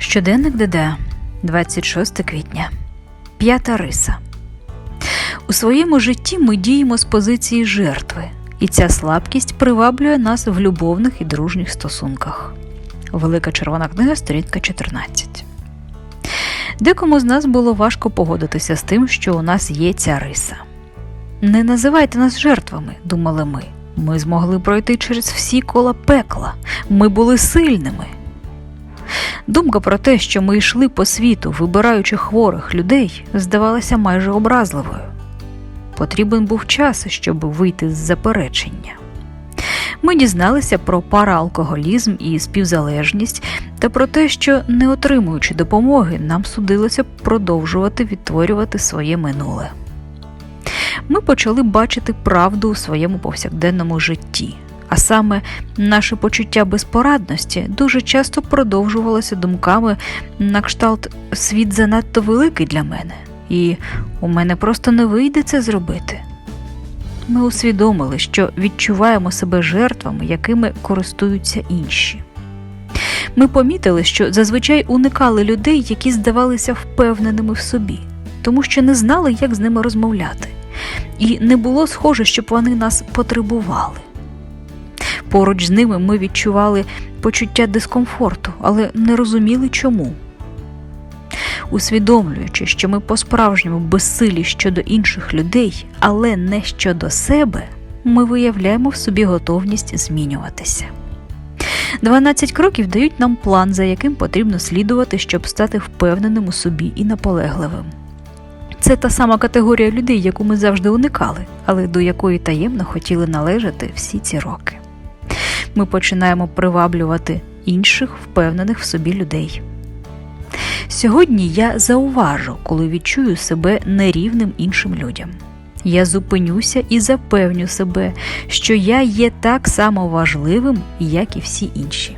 Щоденник ДД, 26 квітня. П'ята риса. У своєму житті ми діємо з позиції жертви, і ця слабкість приваблює нас в любовних і дружніх стосунках. Велика червона книга, сторінка 14. Декому з нас було важко погодитися з тим, що у нас є ця риса. Не називайте нас жертвами, думали ми. Ми змогли пройти через всі кола пекла. Ми були сильними. Думка про те, що ми йшли по світу, вибираючи хворих людей, здавалася майже образливою. Потрібен був час, щоб вийти з заперечення. Ми дізналися про параалкоголізм і співзалежність та про те, що, не отримуючи допомоги, нам судилося продовжувати відтворювати своє минуле. Ми почали бачити правду у своєму повсякденному житті, а саме наше почуття безпорадності дуже часто продовжувалося думками на кшталт світ занадто великий для мене, і у мене просто не вийде це зробити. Ми усвідомили, що відчуваємо себе жертвами, якими користуються інші. Ми помітили, що зазвичай уникали людей, які здавалися впевненими в собі, тому що не знали, як з ними розмовляти, і не було схоже, щоб вони нас потребували. Поруч з ними ми відчували почуття дискомфорту, але не розуміли чому. Усвідомлюючи, що ми по-справжньому безсилі щодо інших людей, але не щодо себе, ми виявляємо в собі готовність змінюватися. 12 кроків дають нам план, за яким потрібно слідувати, щоб стати впевненим у собі і наполегливим. Це та сама категорія людей, яку ми завжди уникали, але до якої таємно хотіли належати всі ці роки. Ми починаємо приваблювати інших впевнених в собі людей. Сьогодні я зауважу, коли відчую себе нерівним іншим людям. Я зупинюся і запевню себе, що я є так само важливим, як і всі інші.